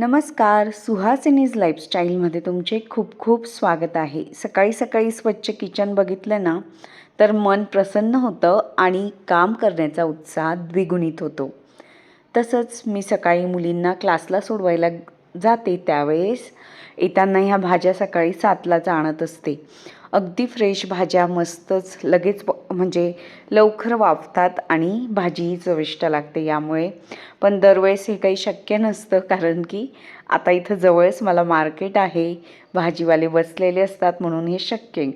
नमस्कार सुहासिनीज लाईफस्टाईलमध्ये तुमचे खूप खूप स्वागत आहे. सकाळी सकाळी स्वच्छ किचन बघितलं ना तर मन प्रसन्न होतं आणि काम करण्याचा उत्साह द्विगुणित होतो. तसंच मी सकाळी मुलींना क्लासला सोडवायला जाते त्यावेळेस येताना ह्या भाज्या सकाळी सातलाच आणत असते. अगदी फ्रेश भाज्या मस्तच लगेच म्हणजे लवकर वाफतात आणि भाजीही चविष्ट लागते यामुळे. पण दरवेळेस हे काही शक्य नसतं कारण की आता इथं जवळच मला मार्केट आहे. भाजीवाले बसलेले असतात म्हणून हे शक्य.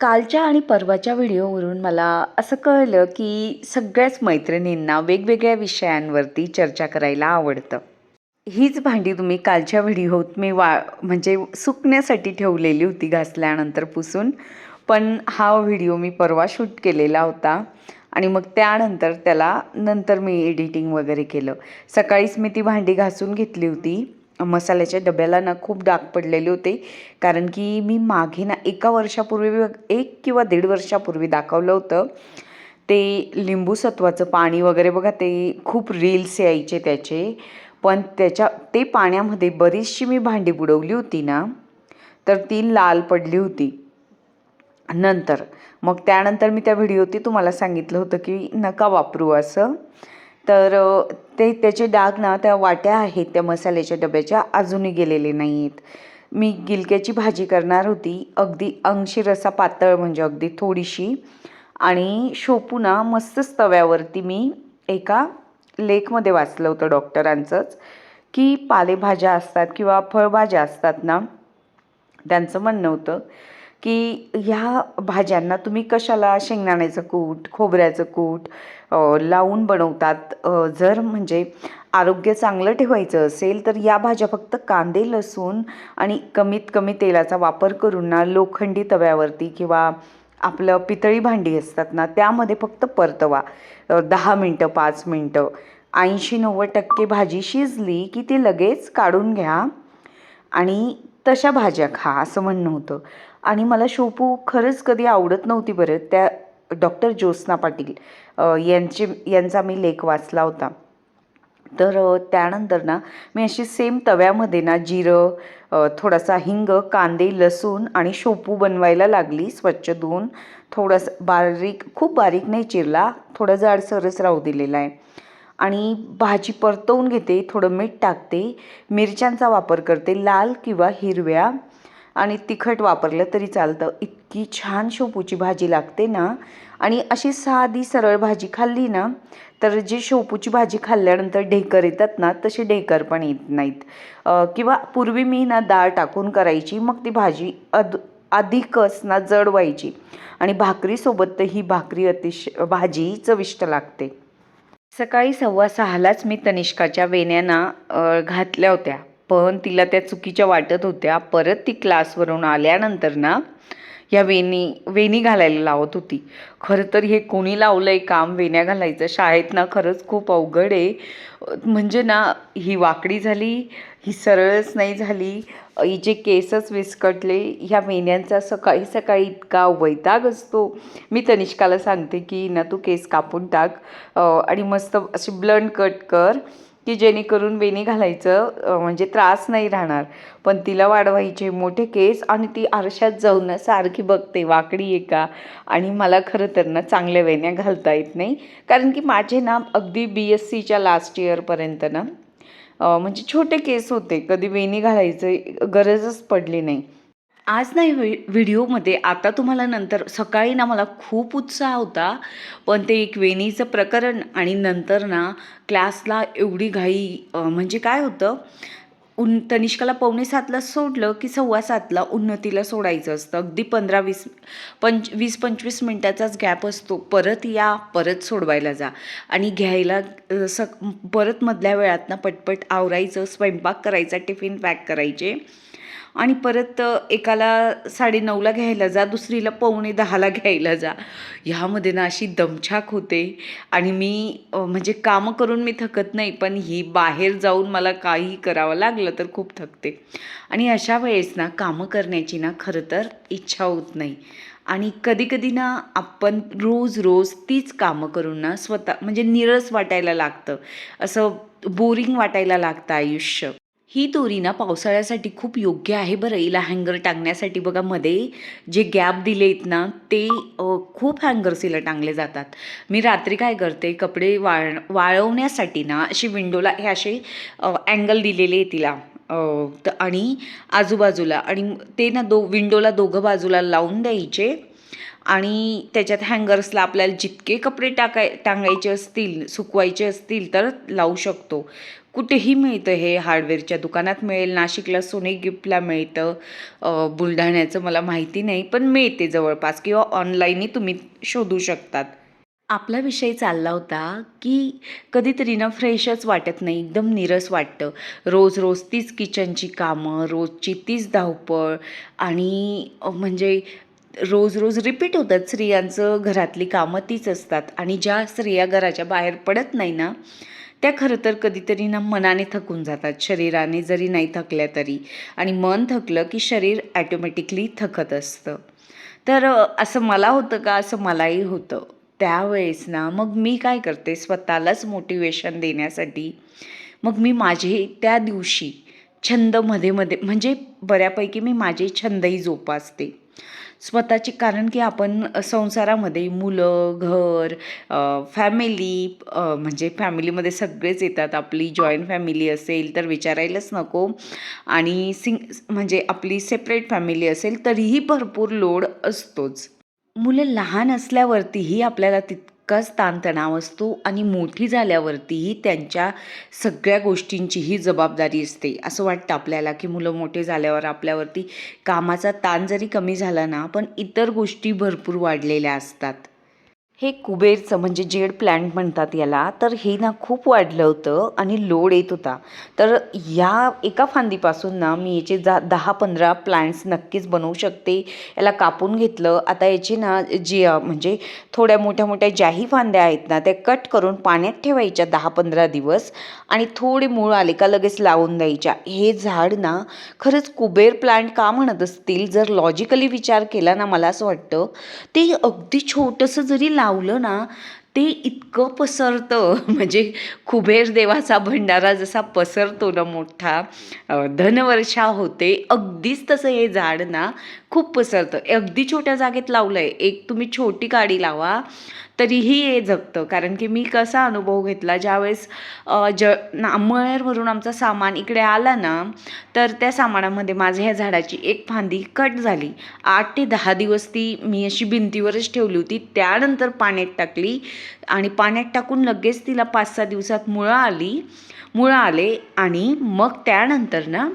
कालच्या आणि परवाच्या व्हिडिओवरून मला असं कळलं की सगळ्याच मैत्रिणींना वेगवेगळ्या विषयांवरती चर्चा करायला आवडतं. हीच भांडी तुम्ही कालच्या व्हिडिओत मी वा म्हणजे सुकण्यासाठी ठेवलेली होती घासल्यानंतर पुसून. पण हा व्हिडिओ मी परवा शूट केलेला होता आणि मग त्यानंतर त्याला नंतर मी एडिटिंग वगैरे केलं. सकाळीच मी ती भांडी घासून घेतली होती. मसाल्याच्या डब्याला ना खूप डाग पडलेले होते. कारण की मी मागे ना एका वर्षापूर्वी एक किंवा दीड वर्षापूर्वी दाखवलं होतं. ते लिंबू सत्वाचं पाणी वगैरे बघा ते खूप रील्स यायचे त्याचे. पण त्याच्या ते पाण्यामध्ये बरीचशी मी भांडी बुडवली होती ना तर ती लाल पडली होती. नंतर मग त्यानंतर मी त्या व्हिडिओती तुम्हाला सांगितलं होतं की नका वापरू असं. तर ते त्याचे डाग ना त्या वाट्या आहेत त्या मसाल्याच्या डब्याच्या अजूनही गेलेले नाही आहेत मी गिलक्याची भाजी करणार होती अगदी अंशी रसा पातळ म्हणजे अगदी थोडीशी. आणि शोपू ना मस्तच तव्यावरती मी एका लेखमध्ये वाचलं होतं डॉक्टरांचंच की पालेभाज्या असतात किंवा फळभाज्या असतात ना त्यांचं म्हणणं होतं की ह्या भाज्यांना तुम्ही कशाला शेंगदाण्याचं कूट खोबऱ्याचं कूट लावून बनवतात? जर म्हणजे आरोग्य चांगलं ठेवायचं असेल तर या भाज्या फक्त कांदे लसूण आणि कमीत कमी तेलाचा वापर करून ना लोखंडी तव्यावरती किंवा आपलं पितळी भांडी असतात ना त्यामध्ये फक्त परतवा. दहा मिनटं पाच मिनटं. ऐंशी नव्वद टक्के भाजी शिजली की ती लगेच काढून घ्या आणि तशा भाज्या खा असं म्हणणं होतं. आणि मला शोपू खरंच कधी आवडत नव्हती बरं. त्या डॉक्टर ज्योत्स्ना पाटील यांचे यांचा मी लेख वाचला होता. तर त्यानंतर ना मी अशी सेम तव्यामध्ये ना जिरं थोडासा हिंग कांदे लसूण आणि शोपू बनवायला लागली स्वच्छ धुवून. थोडासा बारीक खूप बारीक नाही चिरला थोडा जाडसरच राहू दिलेला आहे. आणि भाजी परतवून घेते थोडं मीठ टाकते मिरच्यांचा वापर करते लाल किंवा हिरव्या. आणि तिखट वापरलं तरी चालतं. इतकी छान शेपूची भाजी लागते ना. आणि अशी साधी सरळ भाजी खाल्ली ना तर जे शेपूची भाजी खाल्ल्यानंतर ढेकर येतात ना तसे ढेकर पण येत नाहीत. किंवा पूर्वी मी ना डाळ टाकून करायची मग ती भाजी अद अधिकच ना जड व्हायची आणि भाकरीसोबत तर ही भाकरी अतिशय भाजी चविष्ट लागते. सकाळी सव्वा सहालाच मी तनिष्काच्या वेण्यांना घातल्या होत्या. पण तिला त्या चुकीच्या वाटत होत्या. परत ती क्लासवरून आल्यानंतर ना ह्या वेणी वेणी घालायला लावत होती. खरं तर हे कोणी लावलं आहे काम? वेण्या घालायचं. शाळेत ना खरंच खूप अवघड आहे. म्हणजे ना ही वाकडी झाली ही सरळच नाही झाली. हिचे केसच विस्कटले ह्या वेण्यांचा सकाळी सकाळी इतका वैताग असतो. मी तनिष्काला सांगते की ना तू केस कापून टाक. आणि मस्त अशी ब्लंड कट कर. की जेणेकरून वेणी घालायचं म्हणजे त्रास नाही राहणार. पण तिला वाढवायचे मोठे केस आणि ती आरशात जाऊन ना सारखी बघते वाकडी आहे का? आणि मला खरं तर ना चांगल्या वेण्या घालता येत नाही. कारण की माझे ना अगदी बी एस सीच्या लास्ट इयरपर्यंत ना म्हणजे छोटे केस होते. कधी वेणी घालायचं गरजच पडली नाही. आज नाही व्हि व्हिडिओमध्ये आता तुम्हाला नंतर सकाळी ना मला खूप उत्साह होता पण ते एक वेणीचं प्रकरण आणि नंतर ना क्लासला एवढी घाई म्हणजे काय होतं उन तनिष्काला पावणे सातला सोडलं की सव्वा सातला उन्नतीला सोडायचं असतं. अगदी पंधरा वीस पंच वीस पंचवीस मिनटाचाच गॅप असतो. परत या परत सोडवायला जा. आणि घ्यायला स परत मधल्या वेळात ना पटपट आवरायचं स्वयंपाक करायचा टिफिन पॅक करायचे. आणि परत एकाला एकाला साडेनऊला घ्यायला जा दुसरीला पावणे दहाला घ्यायला जा. ह्यामध्ये ना अशी दमछाक होते. आणि मी म्हणजे कामं करून मी थकत नाही पण ही बाहेर जाऊन मला काही करावं लागलं तर खूप थकते. आणि अशा वेळेस ना कामं करण्याची ना खरं तर इच्छा होत नाही. आणि कधीकधी ना आपण रोज रोज तीच कामं करून ना स्वतः म्हणजे निरस वाटायला लागतं. असं बोरिंग वाटायला लागतं आयुष्य. ही दोरी ना पावसाळ्यासाठी खूप योग्य आहे बरं. हिला हँगर टांगण्यासाठी. बघा मध्ये जे गॅप दिले आहेत ना ते खूप हँगर्स हिला टांगले जातात. मी रात्री काय करते कपडे वाळ वाळवण्यासाठी ना अशी विंडोला हे असे अँगल दिलेले आहे तिला. तर आणि आजूबाजूला. आणि ते ना दो विंडोला दोघं बाजूला लावून द्यायचे. आणि त्याच्यात हँगर्सला आपल्याला जितके कपडे टाकाय टांगायचे असतील सुकवायचे असतील तर लावू शकतो. कुठेही मिळतं हे हार्डवेअरच्या दुकानात मिळेल नाशिकला सोने गिफ्टला मिळतं बुलढाण्याचं मला माहिती नाही पण मिळते जवळपास किंवा ऑनलाईनही तुम्ही शोधू शकतात. आपला विषय चालला होता की कधीतरी ना फ्रेशच वाटत नाही एकदम निरस वाटतं. रोज रोज तीच किचनची कामं रोजची तीच धावपळ आणि म्हणजे रोज रोज रिपीट होतात. स्त्रियांचं घरातली कामं तीच असतात आणि ज्या स्त्रिया घराच्या बाहेर पडत नाही ना त्या खरं तर कधीतरी ना मनाने थकून जातात शरीराने जरी नाही थकल्या तरी. आणि मन थकलं की शरीर ॲटोमॅटिकली थकत असतं. तर असं मला होतं का? असं मलाही होतं. त्यावेळेस ना मग मी काय करते? स्वतःलाच मोटिवेशन देण्यासाठी मग मी माझे त्या दिवशी छंदमध्ये मध्ये म्हणजे बऱ्यापैकी मी माझे छंदही जोपासते. स्वतःची कारण की आपण संसारामध्ये मुलं घर फॅमिली म्हणजे फॅमिलीमध्ये सगळेच येतात. आपली जॉईंट फॅमिली असेल तर विचारायलाच नको. आणि सिंग म्हणजे आपली सेपरेट फॅमिली असेल तरीही भरपूर लोड असतोच. मुलं लहान असल्यावरतीही आपल्याला तित तितकाच ताणतणाव असतो आणि मोठी झाल्यावरतीही त्यांच्या सगळ्या गोष्टींचीही जबाबदारी असते. असं वाटतं आपल्याला की मुलं मोठे झाल्यावर आपल्यावरती कामाचा ताण जरी कमी झाला ना पण इतर गोष्टी भरपूर वाढलेल्या असतात. हे कुबेरचं म्हणजे जेड प्लॅन्ट म्हणतात याला तर हे ना खूप वाढलं होतं आणि लोड येत होता. तर या एका फांदीपासून ना मी याचे जा दहा पंधरा प्लांट्स नक्कीच बनवू शकते याला कापून घेतलं. आता याची ना जी म्हणजे थोड्या मोठ्या मोठ्या ज्याही फांद्या आहेत ना त्या कट करून पाण्यात ठेवायच्या दहा पंधरा दिवस आणि थोडे मूळ आले का लगेच लावून द्यायच्या. हे झाड ना खरंच कुबेर प्लांट का म्हणत असतील जर लॉजिकली विचार केला ना मला असं वाटतं ते अगदी छोटंसं जरी लावलं ना ते इतकं पसरतं. म्हणजे कुबेर देवाचा भंडारा जसा पसरतो ना मोठा धनवर्षा होते अगदीच तसं हे झाड ना खूप पसरतं. अगदी छोट्या जागेत लावलं आहे एक तुम्ही छोटी गाडी लावा तरीही हे जगतं. कारण की मी कसा अनुभव घेतला ज्यावेळेस ज नामळेरवरून आमचं सामान इकडे आला ना तर त्या सामानामध्ये माझ्या ह्या झाडाची एक फांदी कट झाली. आठ ते दहा दिवस ती मी अशी भिंतीवरच ठेवली होती. त्यानंतर पाण्यात टाकली आणि पाण्यात टाकून लगेच तिला पाच सहा दिवसात मुळं आली. मुळं आले आणि मग त्यानंतर ना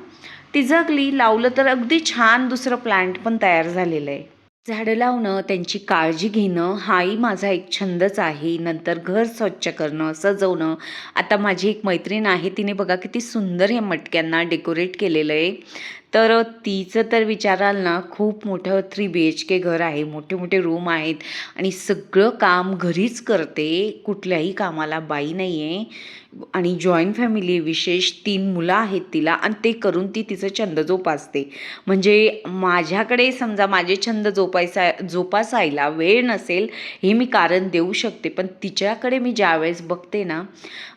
ती जगली. लावलं तर अगदी छान दुसरं प्लांट पण तयार झालेलं आहे. झाडं लावणं त्यांची काळजी घेणं हाही माझा एक छंदच आहे. नंतर घर स्वच्छ करणं सजवणं. आता माझी एक मैत्रीण आहे तिने बघा किती सुंदर या मटक्यांना डेकोरेट केलेलं आहे. तर तिचं तर विचाराल ना खूप मोठं थ्री बी एच के घर आहे मोठे मोठे रूम आहेत आणि सगळं काम घरीच करते. कुठल्याही कामाला बाई नाही आहे आणि जॉईंट फॅमिली विशेष तीन मुलं आहेत तिला आणि ते करून ती तिचं छंद जोपासते. म्हणजे माझ्याकडे समजा माझे छंद जोपायचा जोपासायला वेळ नसेल हे मी कारण देऊ शकते. पण तिच्याकडे मी ज्यावेळेस बघते ना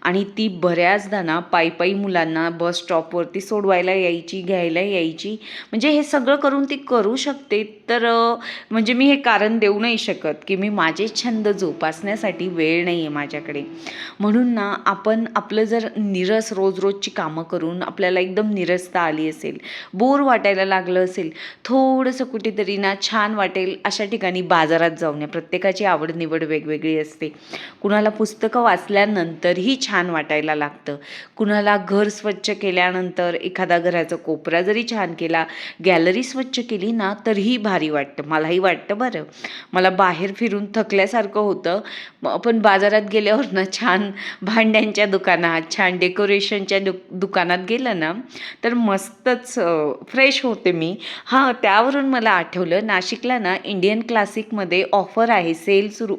आणि ती बऱ्याचदा ना पायी पायी मुलांना बस स्टॉपवरती सोडवायला यायची घ्यायला यायची म्हणजे हे सगळं करून ती करू शकते. तर म्हणजे मी हे कारण देऊ नाही शकत की मी माझे छंद जोपासण्यासाठी वेळ नाही आहे माझ्याकडे. म्हणून ना आपण आपलं जर निरस रोज रोजची कामं करून आपल्याला एकदम निरसता आली असेल बोर वाटायला लागलं असेल थोडंसं कुठेतरी ना छान वाटेल अशा ठिकाणी बाजारात जाऊन या. प्रत्येकाची आवड निवड वेगवेगळी असते. कुणाला पुस्तकं वाचल्यानंतरही छान वाटायला लागतं. कुणाला घर स्वच्छ केल्यानंतर एखादा घराचा कोपरा जरी छान केला गॅलरी स्वच्छ केली ना तरीही भारी वाटतं. मलाही वाटतं बरं. मला बाहेर फिरून थकल्यासारखं होतं. आपण बाजारात गेल्यावर ना छान भांड्यांच्या दुकानात छान डेकोरेशनच्या दु दुकानात गेलं ना तर मस्तच फ्रेश होते मी. हां त्यावरून मला आठवलं नाशिकला ना इंडियन क्लासिकमध्ये ऑफर आहे सेल सुरू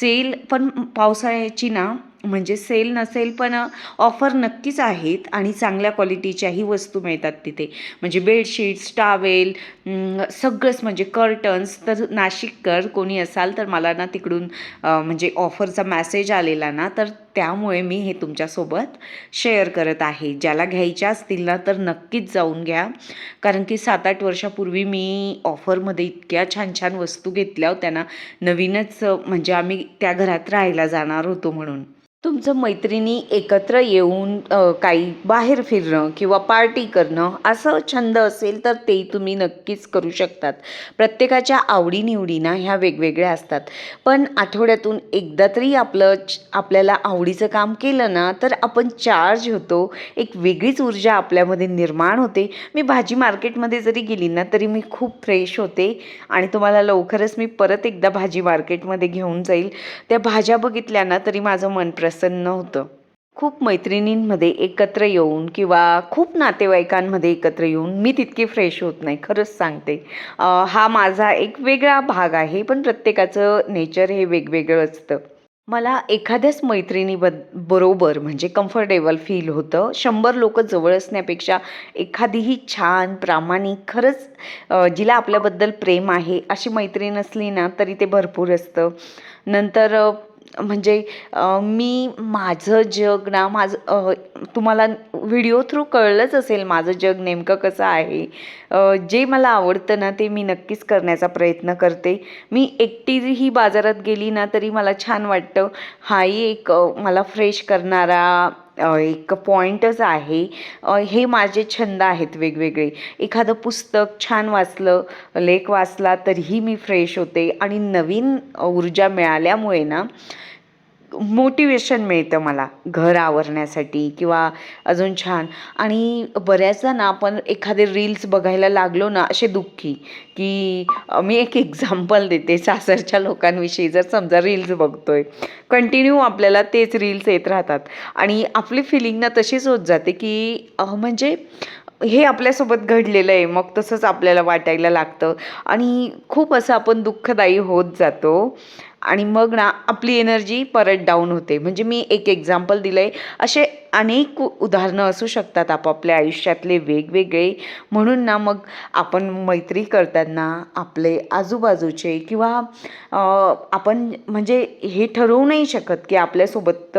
सेल पण पावसाळ्याची ना म्हणजे सेल नसेल पण ऑफर नक्कीच आहेत आणि चांगल्या क्वालिटीच्याही वस्तू मिळतात तिथे. म्हणजे बेडशीट्स टावेल सगळंच म्हणजे कर्टन्स तर नाशिककर कोणी असाल तर मला ना तिकडून म्हणजे ऑफरचा मॅसेज आलेला ना तर त्यामुळे मी हे तुमच्यासोबत शेअर करत आहे. ज्याला घ्यायच्या असतील ना तर नक्कीच जाऊन घ्या. कारण की सात आठ वर्षापूर्वी मी ऑफरमध्ये इतक्या छान छान वस्तू घेतल्या होत्या ना नवीनच म्हणजे आम्ही त्या घरात राहायला जाणार होतो म्हणून. तुमचं मैत्रिणी एकत्र येऊन काही बाहेर फिरणं किंवा पार्टी करणं असं छंद असेल तर ते तुम्ही नक्कीच करू शकतात. प्रत्येकाच्या आवडीनिवडीना ह्या वेगवेगळ्या असतात. पण आठवड्यातून एकदा तरी आपलं आपल्याला आवडीचं काम केलं ना तर आपण चार्ज होतो. एक वेगळीच ऊर्जा आपल्यामध्ये निर्माण होते. मी भाजी मार्केटमध्ये जरी गेली ना तरी मी खूप फ्रेश होते. आणि तुम्हाला लवकरच मी परत एकदा भाजी मार्केटमध्ये घेऊन जाईल. त्या भाज्या बघितल्या ना तरी माझं मन प्रसन्न होतं. खूप मैत्रिणींमध्ये एकत्र येऊन किंवा खूप नातेवाईकांमध्ये एकत्र येऊन मी तितकी फ्रेश होत नाही खरंच सांगते. हा माझा एक वेगळा भाग आहे पण प्रत्येकाचं नेचर हे वेगवेगळं असतं. मला एखाद्याच मैत्रिणीबद बरोबर म्हणजे कम्फर्टेबल फील होतं. शंभर लोक जवळ असण्यापेक्षा एखादीही छान प्रामाणिक खरंच जिला आपल्याबद्दल प्रेम आहे अशी मैत्रीण असली ना तरी ते भरपूर असतं. नंतर म्हणजे मी माझं जग ना माझं तुम्हाला व्हिडिओ थ्रू कळलंच असेल माझं जग नेमकं कसं आहे. जे मला आवडतं ना ते मी नक्कीच करण्याचा प्रयत्न करते. मी एकटीही बाजारात गेली ना तरी मला छान वाटतं. हाही एक मला फ्रेश करणारा एक पॉईंटच आहे. हे माझे छंद आहेत वेगवेगळे. एखादं पुस्तक छान वाचलं लेख वाचला तरीही मी फ्रेश होते. आणि नवीन ऊर्जा मिळाल्यामुळे ना मोटिवेशन मिळतं मला. घर आवरण्यासाठी किंवा अजून छान. आणि बऱ्याचदा ना आपण एखादे रील्स बघायला लागलो ना असे दुःखी की मी एक एक्झाम्पल देते सासरच्या लोकांविषयी. जर समजा रील्स बघतोय कंटिन्यू आपल्याला तेच रील्स येत राहतात. आणि आपली फिलिंग ना तशीच होत जाते की म्हणजे हे आपल्यासोबत घडलेलं आहे मग तसंच आपल्याला वाटायला लागतं. आणि खूप असं आपण दुःखदायी होत जातो. आणि मग ना आपली एनर्जी परत डाऊन होते. म्हणजे मी एक एक्झाम्पल दिलं आहे असे अनेक उदाहरणं असू शकतात आपापल्या आयुष्यातले वेगवेगळे. म्हणून ना मग आपण मैत्री करताना आपले आजूबाजूचे किंवा आपण म्हणजे हे ठरवू नाही शकत की आपल्यासोबत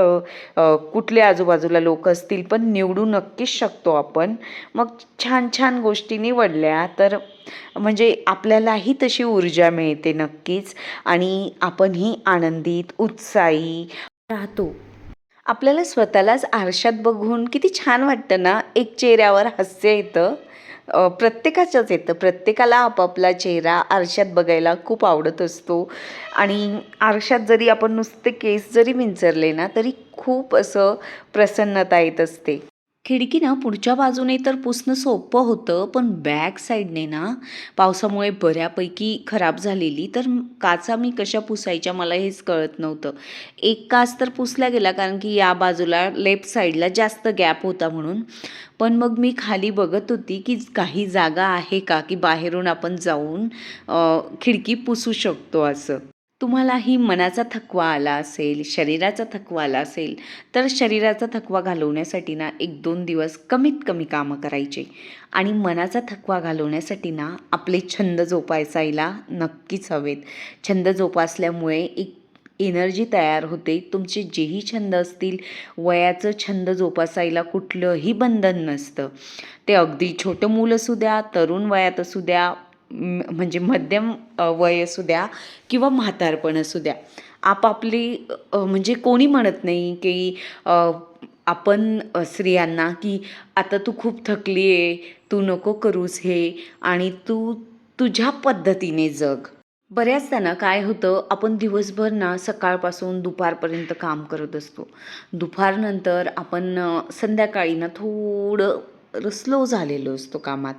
कुठले आजूबाजूला लोक असतील पण निवडू नक्कीच शकतो आपण. मग छान छान गोष्टी निवडल्या तर म्हणजे आपल्यालाही तशी ऊर्जा मिळते नक्कीच. आणि आपणही आनंदित उत्साही राहतो. आपल्याला स्वतःलाच आरशात बघून किती छान वाटतं ना? एक चेहऱ्यावर हास्य येतं. प्रत्येकाचंच प्रत्येकाच्याच येतं. प्रत्येकाला आपापला चेहरा आरशात बघायला खूप आवडत असतो. आणि आरशात जरी आपण नुसते केस जरी विंचरले ना तरी खूप असं प्रसन्नता येत असते. खिडकी ना पुढच्या बाजूने तर पुसणं सोपं होतं पण बॅक साईडने ना पावसामुळे बऱ्यापैकी खराब झालेली. तर काचा मी कशा पुसायच्या मला हेच कळत नव्हतं. एक काच तर पुसला गेला कारण की या बाजूला लेफ्ट साईडला जास्त गॅप होता म्हणून. पण मग मी खाली बघत होती की काही जागा आहे का की बाहेरून आपण जाऊन खिडकी पुसू शकतो असं. तुम्हालाही मनाचा थकवा आला असेल शरीराचा थकवा आला असेल तर शरीराचा थकवा घालवण्यासाठी ना एक दोन दिवस कमीत कमी कामं करायचे. आणि मनाचा थकवा घालवण्यासाठी ना आपले छंद जोपासायला नक्कीच हवेत. छंद जोपासल्यामुळे एक एनर्जी तयार होते. तुमचे जेही छंद असतील वयाचं छंद जोपासायला कुठलंही बंधन नसतं. ते अगदी छोटं मूल असू द्या तरुण वयात असू द्या म्हणजे मध्यम वय असू द्या किंवा म्हातारपण असू द्या. आपापली म्हणजे कोणी म्हणत नाही की आपण स्त्रियांना की आता तू खूप थकली आहे तू नको करूस हे आणि तू तुझ्या पद्धतीने जग. बऱ्याचदा ना काय होतं आपण दिवसभर ना सकाळपासून दुपारपर्यंत काम करत असतो. दुपारनंतर आपण संध्याकाळी ना थोडं स्लो झालेलो असतो कामात.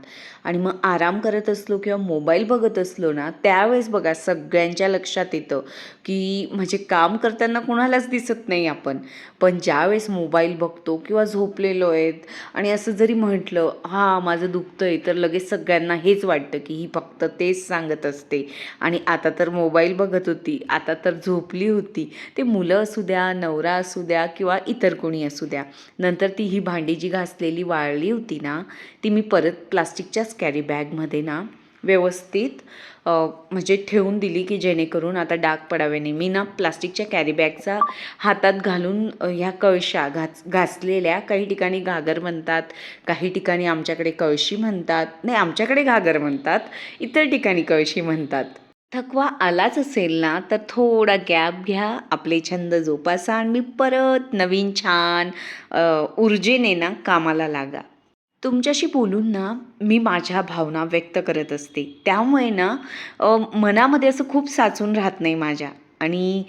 आणि मग आराम करत असलो किंवा मोबाईल बघत असलो ना त्यावेळेस बघा सगळ्यांच्या लक्षात येतं की म्हणजे काम करताना कोणालाच दिसत नाही आपण. पण ज्यावेळेस मोबाईल बघतो किंवा झोपलेलो आहेत आणि असं जरी म्हटलं हां माझं दुखतं आहे तर लगेच सगळ्यांना हेच वाटतं की ही फक्त तेच सांगत असते. आणि आता तर मोबाईल बघत होती आता तर झोपली होती. ते मुलं असू द्या नवरा असू द्या किंवा इतर कोणी असू द्या. नंतर ती ही भांडी जी घासलेली वाळली होती ना ती मी परत प्लास्टिकच्याच कॅरी बॅगमध्ये ना व्यवस्थित म्हणजे ठेवून दिली की जेणेकरून आता डाग पडावे नाही. मी ना प्लास्टिकच्या कॅरीबॅगचा हातात घालून ह्या कळशा घास घासलेल्या काही ठिकाणी घागर म्हणतात काही ठिकाणी आमच्याकडे कळशी म्हणतात नाही आमच्याकडे घागर म्हणतात इतर ठिकाणी कळशी म्हणतात. थकवा आलाच असेल ना तर थोडा गॅप घ्या आपले छंद जोपासा आणि मी परत नवीन छान ऊर्जेने ना कामाला लागा. तुमच्याशी बोलून ना मी माझ्या भावना व्यक्त करत असते. त्यामुळे ना मनामध्ये असं खूप साचून राहत नाही माझ्या. आणि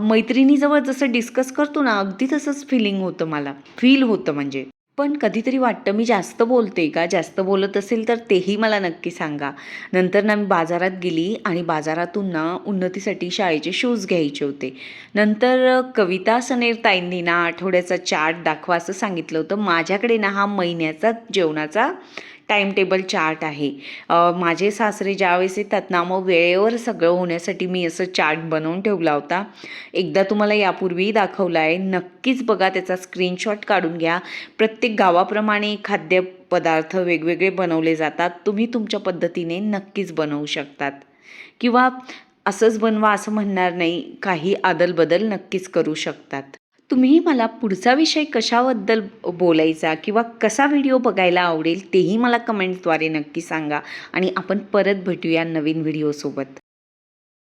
मैत्रिणीजवळ जसं डिस्कस करतो ना अगदी तसंच फिलिंग होतं मला. फील होतं म्हणजे. पण कधीतरी वाटतं मी जास्त बोलते का? जास्त बोलत असेल तर तेही मला नक्की सांगा. नंतर ना मी बाजारात गेली आणि बाजारातून ना उन्नतीसाठी शाळेचे शूज घ्यायचे होते. नंतर कविता सनेर ताईंनी ना आठवड्याचा चार्ट दाखवा असं सांगितलं होतं. माझ्याकडे ना हा महिन्याचा जेवणाचा टाईम टेबल चार्ट आहे माझे सासरे ज्यावेळेस येतात ना मग वेळेवर सगळं होण्यासाठी मी असं चार्ट बनवून ठेवला होता. एकदा तुम्हाला यापूर्वीही दाखवला आहे. नक्कीच बघा त्याचा स्क्रीनशॉट काढून घ्या. प्रत्येक गावाप्रमाणे खाद्यपदार्थ वेगवेगळे बनवले जातात. तुम्ही तुमच्या पद्धतीने नक्कीच बनवू शकतात. किंवा असंच बनवा असं म्हणणार नाही. काही आदलबदल नक्कीच करू शकतात. तुम्ही मला पुढचा विषय कशाबद्दल बोलायचा किंवा कसा व्हिडिओ बघायला आवडेल तेही मला कमेंटद्वारे नक्की सांगा. आणि आपण परत भेटूया नवीन व्हिडिओसोबत